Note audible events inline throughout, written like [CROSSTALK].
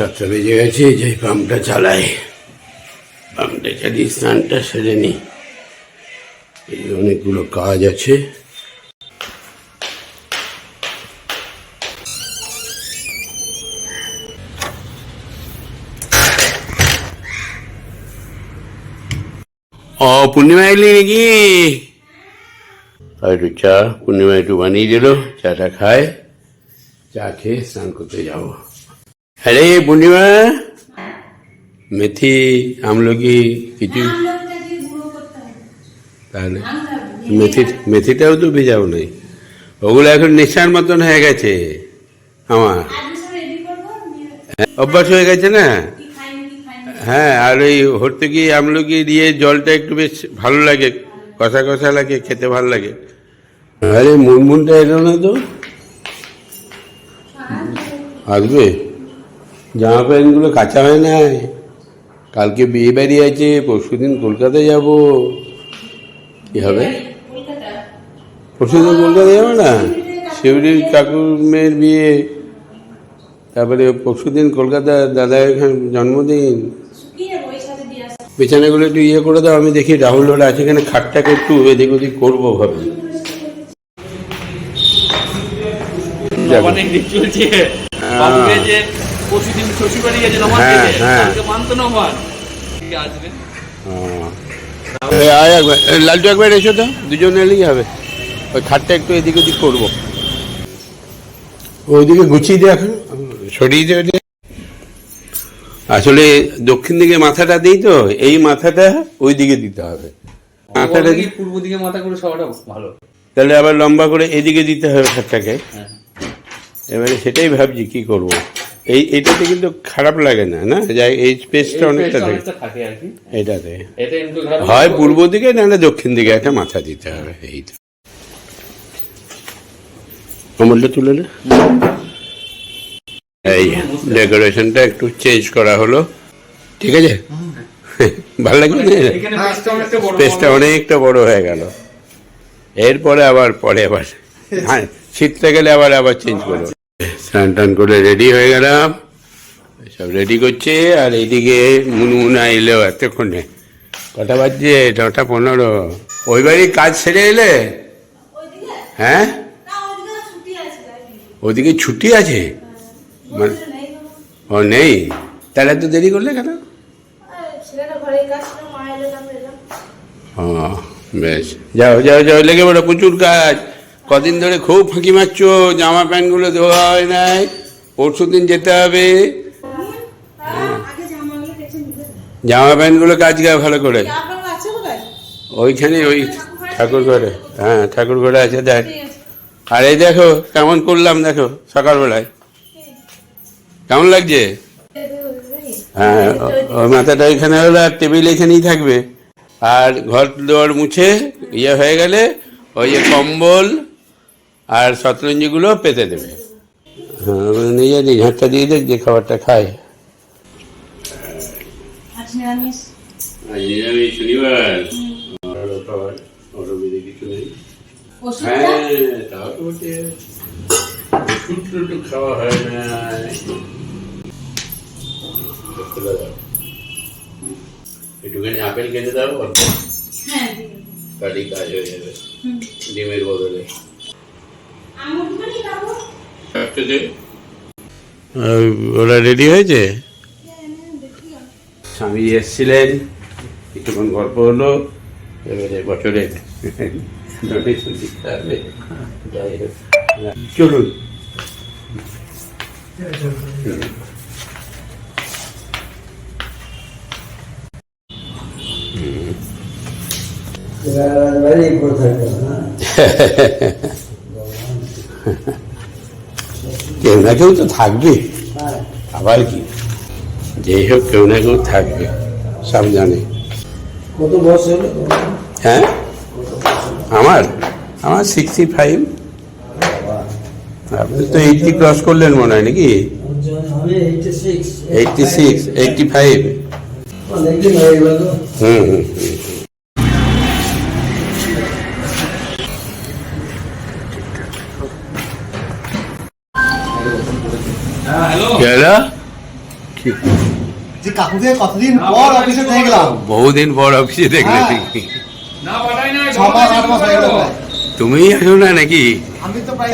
সাতটা বেজে গেছে, যে পাম্পটা চালাই। পাম্পটা চালিয়ে স্নানটা সেরে এই অনেকগুলো কাজ আছে। ও পূর্ণিমা এলি নাকি? একটু চা, পূর্ণিমা একটু বানিয়ে দিল, চাটা খায়। চা খেয়ে স্নান করতে যাব। আরে পূর্ণিমা মেথি আমলকি কিছু। তাহলে মেথি মেথিটাও তো ভেজাও নেই ওগুলো এখন নেশার মতন হয়ে গেছে আমার অভ্যাস হয়ে গেছে না হ্যাঁ আর ওই হর্তুকি আমলকি দিয়ে জলটা একটু বেশ ভালো লাগে কষা কষা লাগে খেতে ভালো লাগে আরে মুনমুনটা এলো না তো আসবে জামা প্যান্টগুলো কাঁচা হয় না। কালকে বিয়ে বাড়ি আছে, পরশু দিন কলকাতা যাব। কি হবে? পরশু দিন কলকাতা যাব না? শিউরির কাকুর মেয়ের বিয়ে। তারপরে পরশু দিন কলকাতা দাদা এখানে জন্মদিন। বিছানাগুলো একটু ইয়ে করে দাও, আমি দেখি রাহুল ওরা আছে এখানে খাটটাকে একটু এদিক ওদিক করব। অনেক চলছে। শ্বশুর বাড়ি হ্যাঁ, থেকে হ্যাঁ। কালকে মানতো নবান কে আসবে? আয় একবার এই লালটু একবার এসো তো দুজন এলেই হবে। ওই খাটটা একটু এদিক ওদিক করব। ওইদিকে গুছিয়ে দিয়ে এখন। সরিয়ে দিয়ে। আসলে দক্ষিণ দিকে মাথাটা দিই তো এই মাথাটা ওই দিকে দিতে হবে। মাথাটা দি- পূর্ব দিকে মাথা করে শোয়াটা ভালো। তাহলে আবার লম্বা করে এদিকে দিতে হবে খাটটাকে। হ্যাঁ। এবারে সেটাই ভাবছি কি করব? এই এটাতে কিন্তু খারাপ লাগে না না? যাই এই স্পেসটা অনেকটা থাকে এটাতে। হয় পূর্ব দিকে নাহলে দক্ষিণ দিকে একটা মাথা দিতে হবে এই তো। কমলটা তুলে নে। এই ডেকোরেশনটা একটু চেঞ্জ করা হলো। ঠিক আছে? ভালো লাগবে না? স্পেসটা অনেকটা বড় হয়ে গেল। এরপরে আবার পরে আবার। হ্যাঁ শীতটা গেলে আবার আবার চেঞ্জ করব। স্নান টান করে রেডি হয়ে গেলাম। সব রেডি করছে, আর এইদিকে মুনমুনা এলেও এতক্ষণে। কটা বাজছে? নটা পনেরো। ওই বাড়ি কাজ সেরে এলে? হ্যাঁ। ওদিকে ছুটি আছে মানে। ও নেই? তাহলে এত দেরি করলে কেন? এলো ও, বেশ। যাও যাও যাও, লেগে বলো প্রচুর কাজ। কদিন ধরে খুব ফাঁকি মারছো, জামা প্যান্টগুলো ধোয়া হয় নাই, পরশু দিন যেতে হবে। জামা প্যান্টগুলো কাজ গায়ে ভালো করে। ওইখানে ওই ঠাকুর ঘরে হ্যাঁ ঠাকুর ঘরে আছে, দেখ। আর এই দেখো, কেমন করলাম দেখো, সকালবেলায়। কেমন লাগছে? হ্যাঁ ওই মাথাটা এখানে হলো আর টেবিল এখানেই থাকবে। আর ঘর দুয়ার মুছে ইয়ে হয়ে গেলে ওই যে কম্বল আর শতরঞ্জিগুলো পেতে দেবে। হ্যাঁ ওগুলো নিয়ে যাবি ঝাঁটটা দিয়ে দেখ যে খাবারটা খায়। কিছু নেই। হ্যাঁ তাও তো বটে। খাওয়া হয় না। একটুখানি আপেল কেটে দাও অল্প। হ্যাঁ। কাটি কাজ হয়ে যাবে। ডিমের বদলে আঙুর মানে খাব একটা দে ওরা রেডি হয়েছে স্বামী এসছিলেন কিছুক্ষণ গল্প হলো এবারে বছরে donation [LAUGHS] দিতে হবে। যাই হোক। চলুন very important. Huh? [LAUGHS] কেউ না কেউ তো থাকবে আবার কি? যেই হোক কেউ না কেউ থাকবে সাবধানে কত বয়স হ্যাঁ? আমার? আমার সিক্সটি ফাইভ আপনি তো এইটটি ক্রস করলেন মনে হয় নাকি? আমি 86 এইটটি সিক্স এইটটি ফাইভ হয়ে। হুম হুম। যে কতদিন পর অফিসে দেখলাম। বহুদিন পর অফিসে দেখলে। না পাঠাই না ছ মাস আট মাস হয়ে গেল। তুমি আসো না নাকি? আমি তো প্রায়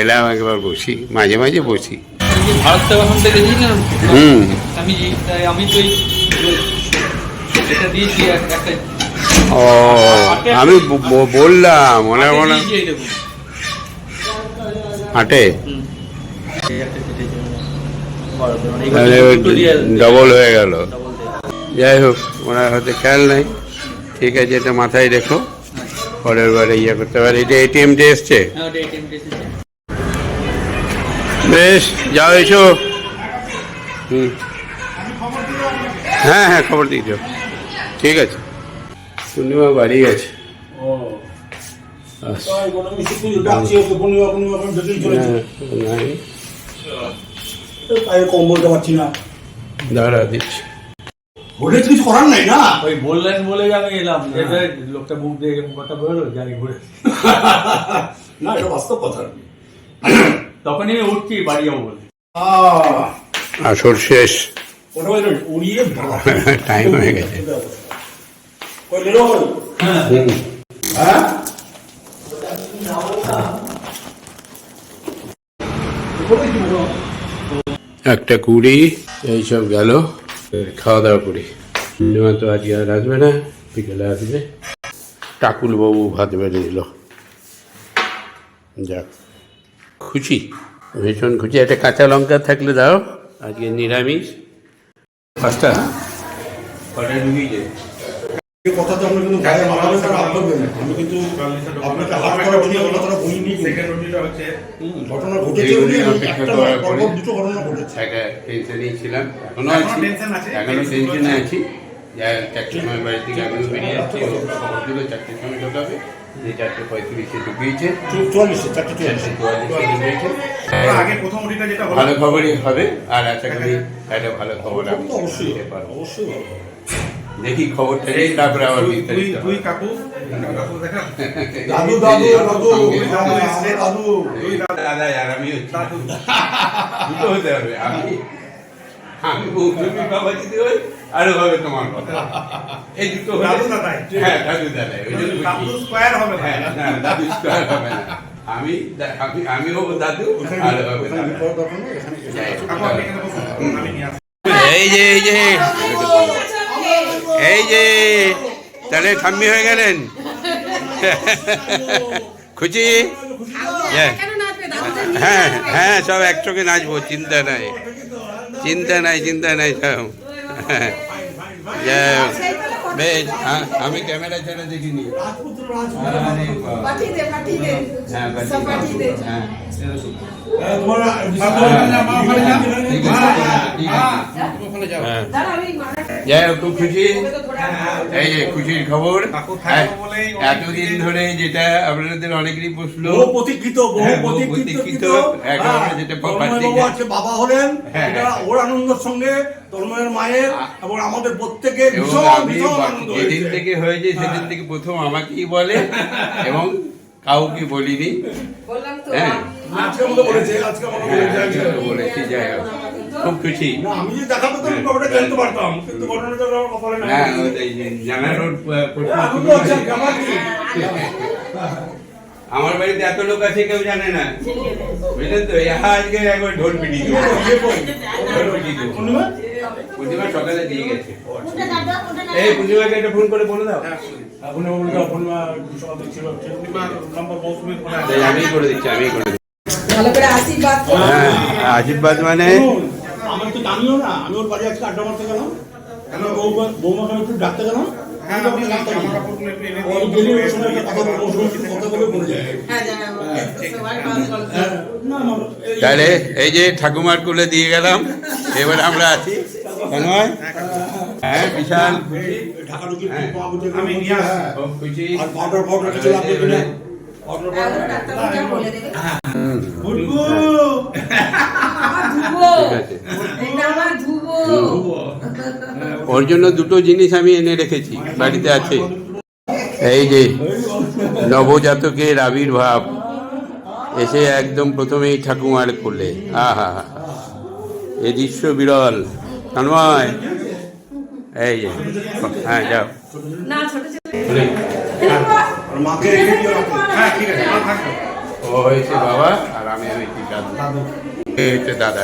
এলাম একবার বসি মাঝে মাঝে বসি। ভারত সেবাশ্রম থেকে গেছিলাম হুম। আমি আমি তো এটা দিয়েছি একটা ও আমি বললাম মনে মনে দিয়েছি ডবল হয়ে গেল যাই হোক ওনার হয়তো খেয়াল নাই ঠিক আছে এটা মাথায় রেখো পরের বারে ইয়ে করতে পারে এটা এটিএমটা এসছে হ্যাঁ। বেশ যাও এসো হুম হ্যাঁ হ্যাঁ খবর দিয়েছ ঠিক আছে পূর্ণিমা বাড়ি গেছে আচ্ছা। হ্যাঁ, নাই। কম্বলটা পাচ্ছি না। দাঁড়া দিচ্ছি। ওটা কিছু করার নাই না? ওই বললেন বলে আমি এলাম। লোকটা মুখ দিয়ে কথা বেরোলো জানি ঘুরে না এটা বাস্তব কথা। তখনই আমি উঠছি বাড়ি যাব বলে। আসর শেষ। বলে টাইম হয়ে গেছে। হ্যাঁ। হ্যাঁ? একটা কুড়ি এইসব গেল। খাওয়া দাওয়া করি। তো আজকে আর আসবে না বিকেলে আসবে। টাকুলবাবু ভাত বেড়ে দিল যাক। খুশি? ভীষণ খুশি। একটা কাঁচা লঙ্কা থাকলে দাও আজকে নিরামিষ। পাঁচটা? কটা ঢুকিয়েছে? কথা তো আমরা কিন্তু গায়ে মারাবে তারা আপনাদের আমি কিন্তু আপনাকে হাত করা বলি কথাটা বলিনি ঘটনা ঘটেছে বলে একটা পরপর দুটো ঘটনা ঘটেছে। একটা টেনশনেই ছিলাম। এখনও আছি। এখনও টেনশনে আছি। চারটের সময় বাড়ি থেকে আমিও বেরিয়ে যাচ্ছি খবর দিল চারটের সময় ঢোকাবে যে চারটে পঁয়ত্রিশে ঢুকিয়েছে চুয়াল্লিশে চারটে চুয়াল্লিশে। চুয়াল্লিশে ঢুকিয়েছে আগে প্রথম ওটিটা যেটা ভালো খবরই হবে আর আশা করি একটা ভালো খবর আমি অবশ্যই অবশ্যই। দেখি খবরটা নিই তারপরে আবার দুই দুই বিস্তারিত দুই কাকু? দাদু দাদু দাদু দাদু দাদু দুই দাদা। আর আমি দাদু। দুটো হতে হবে। আমি আমি তুমি বাবা যদি হই আরও হবে তোমার কথা। এই দুটো দাদু দাদাই। হ্যাঁ দাদু দাদাই ওই জন্য দাদু স্কোয়ার হবে হ্যাঁ, দাদু স্কোয়ার হবে না। আমি আমি আমি হব দাদু আর হবে এই যে এই যে। এই যে তাহলে ঠাম্মি হয়ে গেলেন। খুশি হ্যাঁ। নিয়ে হ্যাঁ হ্যাঁ সব একসঙ্গে নাচবো চিন্তা নাই। চিন্তা নাই চিন্তা নাই সব। হ্যাঁ। বেশ আমি ক্যামেরা ছেড়ে দেখিনি। হ্যাঁ, হ্যাঁ। হ্যাঁ। যাই হোক খুব খুশি এই যে খুশির খবর অনেক এতদিন ধরে যেটা আপনাদের অনেকেরই প্রশ্ন প্রতীক্ষিত বহু হ্যাঁ, বহু প্রতীক্ষিত প্রতীক্ষিত, হ্যাঁ, যেটা বাবু হলেন হ্যাঁ, এটা হ্যাঁ। ওর আনন্দের সঙ্গে তন্ময়ের মায়ের এবং আমাদের প্রত্যেকের ভীষণ আমি ভীষণ আনন্দ যেদিন থেকে হয়েছে সেদিন থেকে প্রথম আমাকেই বলে এবং কাউকে বলিনি হ্যাঁ। আজকে আমাকে বলেছে আমাকে হ্যাঁ। আজকে বলেছি যাই হোক খুব খুশি। আমি যদি দেখাতে তো জানতে পারতাম। কিন্তু ঘটনাটা আমার কপালে নাই হ্যাঁ জানানোর হ্যাঁ, হয়েছে। আমার বাড়িতে এত লোক আছে কেউ জানে না। বুঝলেন তো? ইহা আজকে একবার ঢোল পিটিয়ে দেবো। ঢোল পিটিয়ে দেবো। পূর্ণিমা? সকালে দিয়ে গেছে। এই পূর্ণিমাকে একটা ফোন করে বলে দাও। হ্যাঁ, মনে করে দিচ্ছি আমি করে দিচ্ছি। ভালো আশীর্বাদ করো। হ্যাঁ আশীর্বাদ মানে আমার তো জানিও না আমি ওর বাড়ি আজকে আড্ডা মারতে গেলাম। আমি বৌমা বৌমাকে আমি একটু ডাকতে গেলাম। হ্যাঁ। হ্যাঁ তাহলে এই যে ঠাকুমার কুলে দিয়ে গেলাম এবার আমরা আছি হ্যাঁ বিশাল। খুশি ঢাকা ঢুকি হ্যাঁ। আমি। খুশি আর পাউডার ফাউডার কিছু লাগবে হ্যাঁ, ওর জন্য দুটো জিনিস আমি এনে রেখেছি। বাড়িতে আছে। এই যে নবজাতকের আবির্ভাব। এসে একদম প্রথমেই ঠাকুমার কোলে। আহা এ দৃশ্য বিরল। তন্ময় এই যে হ্যাঁ যাও। না ছোট ছেলে। আর মাকে রেখে দিও হ্যাঁ ঠিক আছে মা থাকবে ও হয়েছে বাবা আর আমি হয়েছি দাদু। দাদা।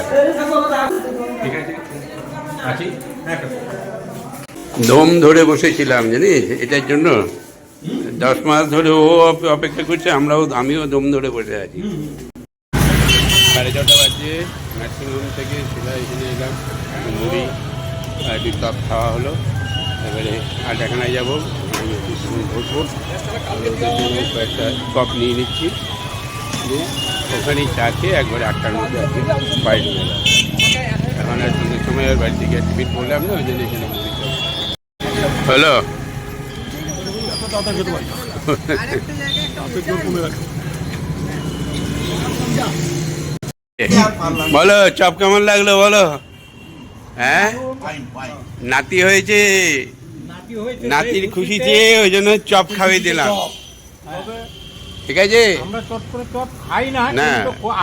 ঠিক আছে আছি। হ্যাঁ দম ধরে বসেছিলাম জানিস? এটার জন্য। দশ মাস ধরে ও অপেক্ষা করছে আমরাও আমিও দম ধরে বসে আছি। সাড়ে ছটা বাজে নার্সিংহোম থেকে সেটা এখানে এলাম মুড়ি আর একটু খাওয়া হলো। এবারে আটাখানায় যাব ওখানে কিছুক্ষণ কয়েকটা চপ নিয়ে নিচ্ছি। ওখানেই চা খেয়ে একবারে আটটার মধ্যে আর বাইরে এখন আর সন্ধ্যের সময় আর বাড়ি থেকে টিফিন করলাম না, ওই জন্য এখানে হ্যালো? বলো, চপ কেমন লাগল বলো? হ্যাঁ? নাতি হয়েছে? নাতির খুশিতে ওই জন্য চপ খাওয়াই দিলাম। ঠিক আছে? আমরা চট করে চট খাই না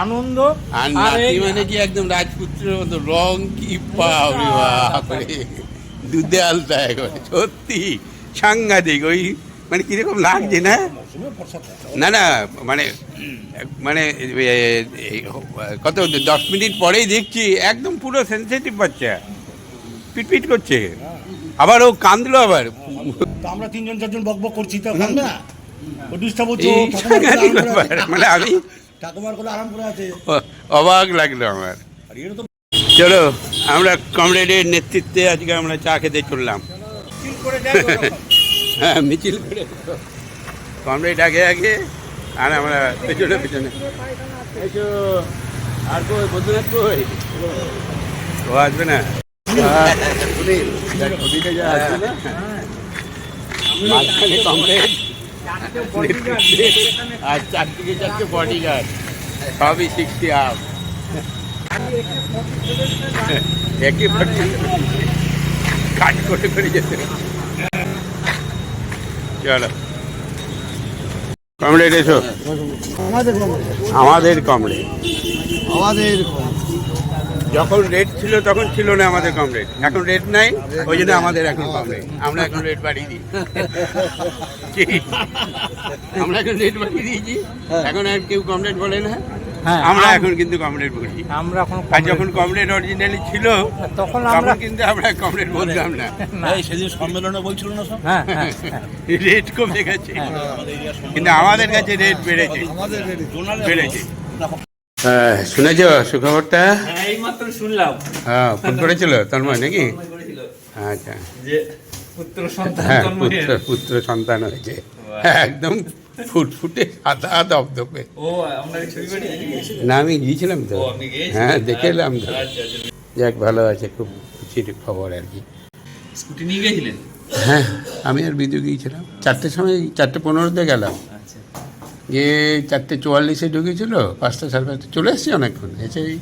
আনন্দ। আর নাতি মানে কি একদম রাজপুত্রের মতো রং কি বাপরে দুধে আলতা একবারে সত্যি। সাংঘাতিক ওই মানে কীরকম লাগছে না? না না মানে মানে এই, কত দশ মিনিট পরেই দেখছি একদম পুরো সেন্সিটিভ বাচ্চা। পিটপিট করছে। আবার ও কান্দলো আবার। তা আমরা তিনজন চারজন বক বক করছি তো কান্দবে না ও ডিস্টার্ব হচ্ছে ও ঠাকুমার কোলে আরাম করে আছে। মানে আমি ঠাকুমার কোলে আরাম করে আছে। অ- অবাক লাগল আমার। আর এর তো চলো আমরা কমরেডের নেতৃত্বে আজকে আমরা চা খেতে চললাম। হ্যাঁ মিছিল করে কমরেড আগে আগে আর আমরা পেছনে পেছনে। আর কই বদ্রনাথ কই? ও আসবে না। [LAUGHS] ছবিতে যা আসবে না মাঝখানে কমরেড আর চারদিকে চারটে বডি গার্ড সবই সিক্সটি আপ একই ফটো কাজ করে করে যেতে চলো কমরেড এসো আমাদের কমরেড আমাদের যখন রেট ছিল তখন ছিল না আমাদের কম রেট এখন রেট নাই ওই জন্য আমাদের এখন কমরেড আমরা এখন রেট বাড়িয়ে দিই। আমরা এখন রেট বাড়িয়ে দিয়েছি। এখন আর কেউ কম রেট বলে না। হ্যাঁ, আমরা এখন কিন্তু কমরেড বলি। আমরা এখন আর যখন কমরেড অরিজিনালি ছিল তখন তখন আমরা কিন্তু আমরা কমরেড বলতাম না। এই সেদিন সম্মেলনে বলছিল না সব? হ্যাঁ হ্যাঁ হ্যাঁ। রেট কমে গেছে। কিন্তু আমাদের কাছে রেট বেড়েছে। বেড়েছে। হ্যাঁ শুনেছ সুখবরটা? হ্যাঁ শুনলাম। হ্যাঁ ফোন করেছিল তন্ময় নাকি? আচ্ছা। যে পুত্র সন্তান হ্যাঁ পুত্র পুত্র সন্তান হয়েছে। একদম ফুটফুটে সাদা দপদপে না আমি গিয়েছিলাম তো? হ্যাঁ দেখে এলাম তো। আচ্ছা আচ্ছা যাক ভালো আছে খুব খুশির খবর আর কি। স্কুটি নিয়ে গেছিলেন হ্যাঁ আমি আর বিদ্যুৎ গিয়েছিলাম। চারটের সময় চারটে পনেরোতে গেলাম। গিয়ে চারটে চুয়াল্লিশে ঢুকেছিল পাঁচটা সাড়ে পাঁচটা চলে এসেছি অনেকক্ষণ। এসেই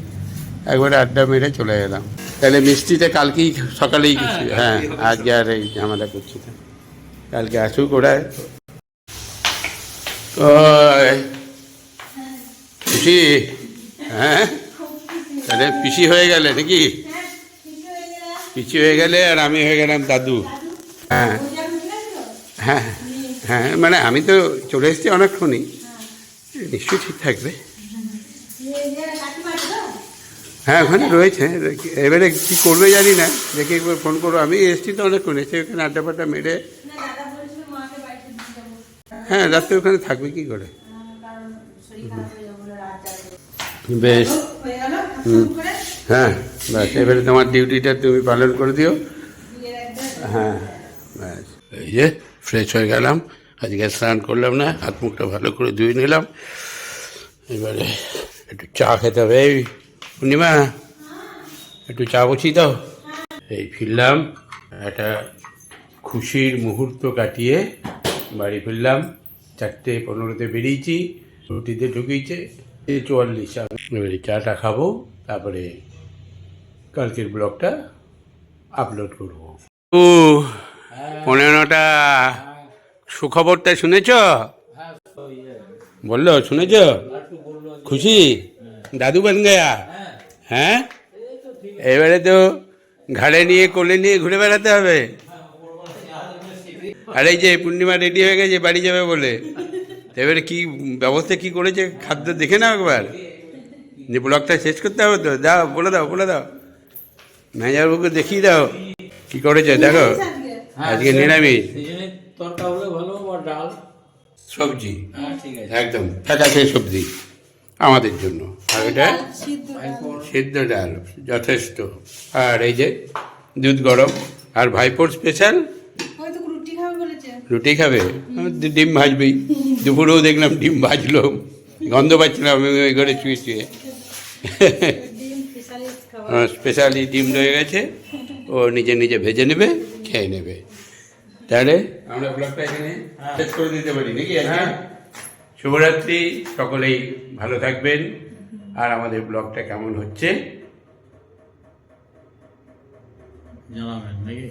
একবারে আড্ডা মেরে চলে এলাম। তাহলে মিষ্টিটা কালকেই সকালেই গেছি হ্যাঁ আজকে আর এই ঝামেলা করছি না। কালকে আসুক ওরা। পিসি হ্যাঁ? তাহলে পিসি হয়ে গেলে নাকি? পিসি হয়ে গেলে আর আমি হয়ে গেলাম দাদু। হ্যাঁ। হ্যাঁ। হ্যাঁ মানে আমি তো চলে এসেছি অনেকক্ষণই। নিশ্চয়ই ঠিক থাকবে। হ্যাঁ ওখানে রয়েছে। এবারে কি করবে জানি না। দেখে একবার ফোন করো। আমি এসেছি তো অনেকক্ষণ। এসে ওখানে আড্ডা ফাড্ডা মেরে হ্যাঁ রাত্রে ওখানে থাকবে কি করে? বেশ। হ্যাঁ ব্যাস এবারে তোমার ডিউটিটা তুমি পালন করে দিও। হ্যাঁ ব্যাস এই যে। ফ্রেশ হয়ে গেলাম। আজকে স্নান করলাম না, হাত মুখটা ভালো করে ধুয়ে নিলাম। এবারে একটু চা খেতে হবে। এই পূর্ণিমা, একটু চা বসিয়ে দাও। এই ফিরলাম, একটা খুশির মুহূর্ত কাটিয়ে বাড়ি ফিরলাম। চারটে পনেরোতে বেরিয়েছি, রুটিতে ঢুকিয়েছে এই চুয়াল্লিশ। এবারে চাটা খাব, তারপরে কালকের ব্লগটা আপলোড করব। ও পনেরোটা সুখবরটা শুনেছ? বলল, শুনেছ? খুশি? দাদু বন গয়া? হ্যাঁ? এবারে তো ঘাড়ে নিয়ে, কোলে নিয়ে ঘুরে বেড়াতে হবে। আর এই যে পূর্ণিমা রেডি হয়ে গেছে, বাড়ি যাবে বলে। এবারে কি ব্যবস্থা কি করেছে? খাদ্য দেখে নাও একবার। যে ব্লগটা শেষ করতে হবে তো? দাও, বলে দাও বলে দাও। ম্যানেজারবাবুকে দেখিয়ে দাও। কি করেছে? দেখো। আজকে নিরামিষ। তরকা হলে ভালো বা ডাল। সবজি। হ্যাঁ ঠিক আছে। একদম ফ্যাকাশে সবজি আমাদের জন্য। আর এটা? সিদ্ধ ডাল। যথেষ্ট। আর এই যে দুধ গরম আর ভাইপোর স্পেশাল রুটি খাবে বলেছে। রুটি খাবে? ডিম ভাজবেই। দুপুরেও দেখলাম ডিম ভাজলো। গন্ধ পাচ্ছিলাম আমি ওই ঘরে শুয়ে শুয়ে। ডিম স্পেশালিস্ট খাবার। স্পেশালি ডিম রয়ে গেছে। ও নিজে নিজে ভেজে নেবে। খেয়ে নেবে। তাহলে? আমরা ব্লগটা এখানে শেষ করে দিতে পারি নাকি হ্যাঁ। শুভরাত্রি সকলেই ভালো থাকবেন। আর আমাদের ব্লগটা কেমন হচ্ছে? জানাবেন নাকি?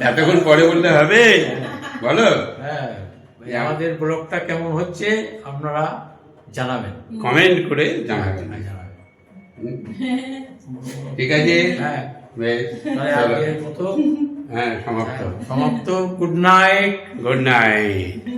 এতক্ষণ পরে বললে হবে? বলো। হ্যাঁ আমাদের ব্লগটা কেমন হচ্ছে আপনারা জানাবেন। কমেন্ট করে জানাবেন। হ্যাঁ, জানাবেন। ঠিক আছে? হ্যাঁ। হ্যাঁ সমাপ্ত। সমাপ্ত। Good night. Good night.